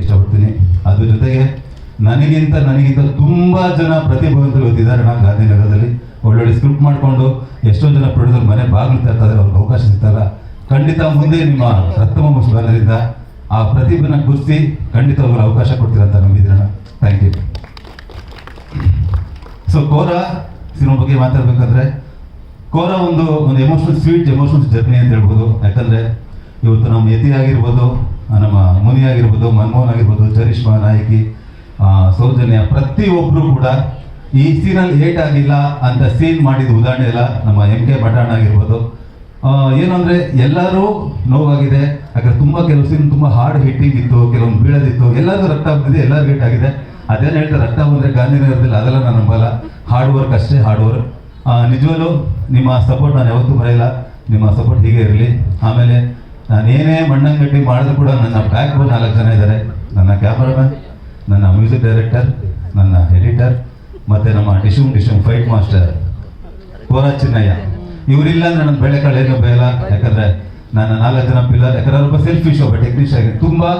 ಇಷ್ಟಪಡ್ತೀನಿ. ಅದ್ರ ಜೊತೆಗೆ ನನಗಿಂತ ನನಗಿಂತ ತುಂಬ ಜನ ಪ್ರತಿಭಾವಂತರು ಗೊತ್ತಿದ್ದಾರೆ ನಾನು ಗಾಂಧಿನಗರದಲ್ಲಿ ಒಳ್ಳೊಳ್ಳೆ ಸ್ಕ್ರಿಪ್ಟ್ ಮಾಡಿಕೊಂಡು ಎಷ್ಟೊಂದು ಜನ ಪ್ರೊಡ್ಯೂಸರ್ ಮನೆ ಬಾಗಿಲು ತರ್ತಾರೆ, ಅವ್ರಿಗೆ ಅವಕಾಶ ಸಿಗ್ತಲ್ಲ. ಖಂಡಿತ ಮುಂದೆ ನಿಮ್ಮ ರಕ್ತಮ ಬಂದರಿಂದ ಆ ಪ್ರತಿಭೆನ ಗುರುತಿಸಿ ಖಂಡಿತ ಅವ್ರಿಗೆ ಅವಕಾಶ ಕೊಡ್ತೀರಂತ ನಂಬಿದ್ದೀರಣ್ಣ thank you so Kora cinema ಬಗ್ಗೆ ಮಾತಾಡ್ಬೇಕಂದ್ರೆ, ಕೋರ ಒಂದು ಒಂದು ಎಮೋಷನಲ್ ಸ್ವೀಟ್ ಎಮೋಷನಲ್ ಜರ್ನಿ ಅಂತ ಹೇಳ್ಬೋದು. ಯಾಕಂದರೆ ಇವತ್ತು ನಮ್ಮ ಯತಿ ಆಗಿರ್ಬೋದು ನಮ್ಮ ಮುನಿ ಆಗಿರ್ಬೋದು ಮನಮೋಹನ್ ಆಗಿರ್ಬೋದು ಚರಿಷ್ಮಾ ನಾಯಕಿ ಸೌಜನ್ಯ ಪ್ರತಿಯೊಬ್ಬರು ಕೂಡ ಈ ಸೀನಲ್ಲಿ ಏಟ್ ಆಗಿಲ್ಲ ಅಂತ ಸೀನ್ ಮಾಡಿದ ಉದಾಹರಣೆ ಇಲ್ಲ ನಮ್ಮ ಎಂ ಕೆ ಬಟಾಣ್ ಆಗಿರ್ಬೋದು. ಏನು ಅಂದರೆ ಎಲ್ಲರೂ ನೋವಾಗಿದೆ, ಯಾಕಂದ್ರೆ ತುಂಬಾ ಕೆಲವು ಸೀನ್ ತುಂಬಾ ಹಾರ್ಡ್ ಹಿಟ್ಟಿಂಗ್ ಇತ್ತು, ಕೆಲವೊಂದು ಬೀಳದಿತ್ತು ಎಲ್ಲರಿಗೂ ರಕ್ತ ಬಂದಿದೆ ಎಲ್ಲರಿಗೂ ಏಟ್ ಆಗಿದೆ. ಅದೇನು ಹೇಳ್ತಾರೆ, ರಕ್ತ ಬಂದ್ರೆ ಗಾಂಧಿನಗರದಲ್ಲಿ ಅದೆಲ್ಲ ನಾನು ನಂಬಲ್ಲ. ಹಾರ್ಡ್ ವರ್ಕ್ ಅಷ್ಟೇ ಹಾರ್ಡ್ ವರ್ಕ್ ನಿಜವಲ್ಲೂ ನಿಮ್ಮ ಸಪೋರ್ಟ್ ನಾನು ಯಾವತ್ತೂ ಬರೆಯಲ್ಲ, ನಿಮ್ಮ ಸಪೋರ್ಟ್ ಹೀಗೆ ಇರಲಿ. ಆಮೇಲೆ ನಾನು ಮಣ್ಣಂಗಡ್ಡಿ ಮಾಡಿದ್ರು ಕೂಡ ನನ್ನ ಬ್ಯಾಕ್ ಬೋನ್ ನಾಲ್ಕು ಜನ ಇದ್ದಾರೆ ನನ್ನ ಕ್ಯಾಮ್ರಾಮನ್ ನನ್ನ ಮ್ಯೂಸಿಕ್ ಡೈರೆಕ್ಟರ್ ನನ್ನ ಎಡಿಟರ್ ಮತ್ತೆ ನಮ್ಮ ಡಿಶುಮ್ ಡಿಶುಮ್ ಫೈಟ್ ಮಾಸ್ಟರ್ ಕೋರ ಚಿನ್ನಯ್ಯ. ಇವರಿಲ್ಲ ಅಂದ್ರೆ ನನ್ನ ಬೆಳೆಕಾಳು ಏನು ಬೇಲ ಯಾಕಂದರೆ ನನ್ನ ನಾಲ್ಕು ಜನ ಪಿಲ್ಲರ್ ಯಾಕಂದ್ರೆ ಒಬ್ಬ ಸೆಲ್ಫಿಶ್ ಒಬ್ಬ ಟೆಕ್ನಿಷಿಯನ್ ತುಂಬಾ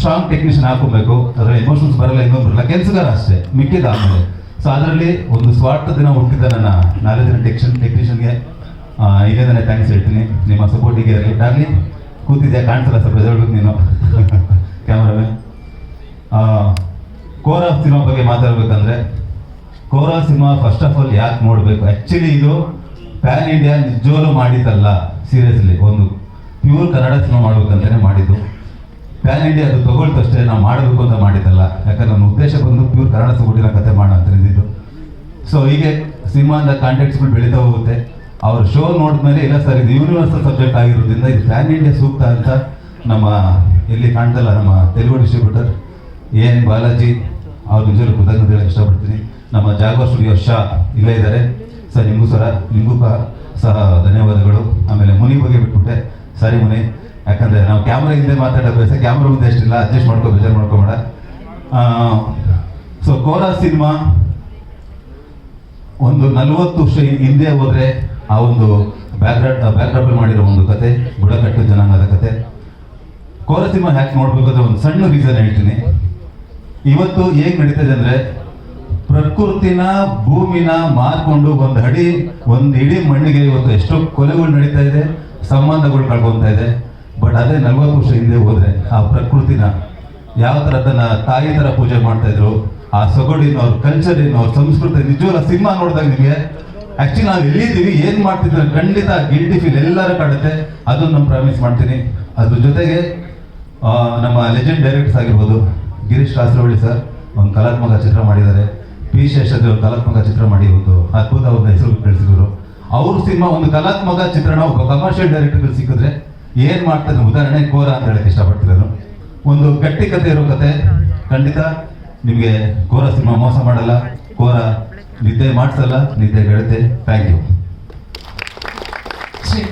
ಸ್ಟ್ರಾಂಗ್ ಟೆಕ್ನಿಷಿಯನ್ ಹಾಕೋಬೇಕು ಅದರಲ್ಲಿ ಎಮೋಷನ್ಸ್ ಬರಲ್ಲ ಇನ್ನೊಂದು ಬರಲ್ಲ ಕೆಲಸಗಾರ ಅಷ್ಟೇ, ಮಿಕ್ಕಿದ ಆಮೇಲೆ. ಸೊ ಅದರಲ್ಲಿ ಒಂದು ಸ್ವಾರ್ಥ ದಿನ ಹುಟ್ಟಿದ ನನ್ನ ನಾಲ್ಕು ಜನ ಟೆಕ್ಷನ್ ಟೆಕ್ನಿಷಿಯನ್ಗೆ ಇದೇ ನನ್ನ ಥ್ಯಾಂಕ್ಸ್ ಹೇಳ್ತೀನಿ. ನಿಮ್ಮ ಸಪೋರ್ಟಿಗೆ ಇರಲಿ. ಕೂತಿದ್ಯಾ? ಕಾಣ್ಸಲ್ಲ, ಸ್ವಲ್ಪ ಹೇಳ್ಬೇಕು ನೀನು. ಕ್ಯಾಮ್ರಾಮನ್ ಕೋರ ಸಿನಿಮಾ ಬಗ್ಗೆ ಮಾತಾಡ್ಬೇಕಂದ್ರೆ Kora cinema first of all ಯಾಕೆ ನೋಡಬೇಕು? ಆ್ಯಕ್ಚುಲಿ ಇದು ಪ್ಯಾನ್ ಇಂಡಿಯಾ ನಿಜವಲ್ಲೂ ಮಾಡಿದ್ದಲ್ಲ ಸೀರಿಯಸ್ಲಿ ಒಂದು ಪ್ಯೂರ್ ಕನ್ನಡ ಸಿನಿಮಾ ಮಾಡ್ಬೇಕಂತಾನೆ ಮಾಡಿದ್ದು. ಪ್ಯಾನ್ ಇಂಡಿಯಾ ಅದು ತಗೊಳ್ತಷ್ಟೇ, ನಾವು ಮಾಡಬೇಕು ಅಂತ ಮಾಡಿದ್ದಲ್ಲ. ಯಾಕಂದ್ರೆ ನನ್ನ ಉದ್ದೇಶ ಬಂದು ಪ್ಯೂರ್ ಕನ್ನಡ ಸುಗುಡಿನ ಕತೆ ಮಾಡೋಣ ಅಂತ ಇದ್ದಿದ್ದು. ಸೊ ಹೀಗೆ ಸಿನಿಮಾದ ಕಾಂಟ್ಯಾಕ್ಟ್ಸ್ಗಳು ಬೆಳೀತಾ ಹೋಗುತ್ತೆ. ಅವ್ರ ಶೋ ನೋಡಿದ್ಮೇಲೆ, ಇಲ್ಲ ಸರ್, ಇದು ಯೂನಿವರ್ಸಲ್ ಸಬ್ಜೆಕ್ಟ್ ಆಗಿರೋದ್ರಿಂದ ಇದು ಪ್ಯಾನ್ ಇಂಡಿಯಾ ಸೂಕ್ತ ಅಂತ ನಮ್ಮ ಇಲ್ಲಿ ಕಾಣ್ತಲ್ಲ ನಮ್ಮ Telugu distributor A N Balaji, ಅವ್ರ ನಿಜವಾಗ್ಲೂ ಕೃತಜ್ಞತೆ ಹೇಳಕ್ಕೆ ಇಷ್ಟಪಡ್ತೀನಿ. ನಮ್ಮ ಜಾಗ ಸ್ಟುಡಿಯೋ ಶಾ ಇಲ್ಲೇ ಇದ್ದಾರೆ. ಸರ್, ನಿಮಗೂ ಸರ ನಿಮಗೂ ಸಹ ಧನ್ಯವಾದಗಳು. ಆಮೇಲೆ ಮುನಿ ಬಗ್ಗೆ ಬಿಟ್ಬಿಟ್ಟೆ. ಸರಿ ಮುನಿ, ಯಾಕಂದರೆ ನಾವು ಕ್ಯಾಮ್ರಾ ಹಿಂದೆ ಮಾತಾಡೋ ಬೇಸ ಕ್ಯಾಮ್ರಾ ಮುಂದೆ ಅಷ್ಟಿಲ್ಲ ಅಡ್ಜಸ್ಟ್ ಮಾಡ್ಕೋ, ಬೇಜಾರು ಮಾಡ್ಕೊಬೇಡ ಸೊ ಕೋರಾ ಸಿನಿಮಾ ಒಂದು ನಲವತ್ತು ವರ್ಷ ಹಿಂದೆ ಹೋದ್ರೆ ಆ ಒಂದು ಬ್ಯಾಕ್ಗ್ರೌಂಡ್ ಬ್ಯಾಕ್ಗ್ರೌಂಡ್ ಮಾಡಿರೋ ಒಂದು ಕತೆ, ಬುಡಕಟ್ಟು ಜನಾಂಗದ ಕತೆ. ಕೋರ ಸಿನಿಮಾ ಹ್ಯಾಕ್ ನೋಡ್ಬೇಕಾದ್ರೆ ಒಂದು ಸಣ್ಣ ರೀಸನ್ ಹೇಳ್ತೀನಿ. ಇವತ್ತು ಹೇಗ್ ನಡೀತದೆ ಅಂದ್ರೆ, ಪ್ರಕೃತಿನ ಭೂಮಿನ ಮಾರ್ಕೊಂಡು ಒಂದು ಅಡಿ, ಒಂದು ಇಡೀ ಮಣ್ಣಿಗೆ ಇವತ್ತು ಎಷ್ಟೋ ಕೊಲೆಗಳು ನಡೀತಾ ಇದೆ, ಸಂಬಂಧಗಳು ಕಳ್ಕೊಂತ ಇದೆ. ಬಟ್ ಅದೇ ನಲ್ವತ್ತು ವರ್ಷ ಹಿಂದೆ ಹೋದ್ರೆ ಆ ಪ್ರಕೃತಿನ ಯಾವ ಥರ ತನ್ನ ತಾಯಿ ಥರ ಪೂಜೆ ಮಾಡ್ತಾ ಇದ್ರು, ಆ ಸೊಗಡಿನ ಅವ್ರ ಕಲ್ಚರ್ ಏನು ಅವ್ರ ಸಂಸ್ಕೃತಿ, ನಿಜವಾದ ಸಿನಿಮಾ ನೋಡಿದಾಗ ನಿಮಗೆ ಆಕ್ಚುಲಿ ನಾವು ಎಲ್ಲಿದ್ದೀವಿ, ಏನ್ ಮಾಡ್ತಿದ್ರೆ ಖಂಡಿತ ಗಿಲ್ಟಿ ಫೀಲ್ ಎಲ್ಲರೂ ಕಾಡುತ್ತೆ ಅದನ್ನ ನಾನು ಪ್ರಾಮಿಸ್ ಮಾಡ್ತೀನಿ. ಅದ್ರ ಜೊತೆಗೆ ನಮ್ಮ ಲೆಜೆಂಡ್ ಡೈರೆಕ್ಟರ್ಸ್ ಆಗಿರ್ಬೋದು, ಗಿರೀಶ್ ಕಾಸರವಳ್ಳಿ ಸರ್ ಒಂದು ಕಲಾತ್ಮಕ ಚಿತ್ರ ಮಾಡಿದ್ದಾರೆ. ಪಿ ಶೇಷಾದ್ರಿ ಒಂದು ಕಲಾತ್ಮಕ ಚಿತ್ರ ಮಾಡಿ ಒಂದು ಅದ್ಭುತ ಒಂದು ಹೆಸರು ಬೆಳೆಸಿದ್ರು ಅವ್ರ ಸಿನಿಮಾ ಒಂದು ಕಲಾತ್ಮಕ ಚಿತ್ರಣ ಒಬ್ಬ ಕಮರ್ಷಿಯಲ್ ಡೈರೆಕ್ಟರ್ ಸಿಕ್ಕಿದ್ರೆ ಏನ್ ಮಾಡ್ತಾರೆ ಉದಾಹರಣೆ, ಕೋರ ಅಂತ ಹೇಳಕ್ಕೆ ಇಷ್ಟಪಡ್ತಿರೋದು. ಒಂದು ಗಟ್ಟಿ ಕತೆ ಇರೋ ಕತೆ. ಖಂಡಿತ, ನಿಮಗೆ ಕೋರ ಸಿನಿಮಾ ಮೋಸ ಮಾಡಲ್ಲ. ಕೋರ ನಿದ್ದೆ ಮಾಡಿಸಲ್ಲ? ನಿದ್ದೆ ಬೆಳೆದೆ ಥ್ಯಾಂಕ್ ಯು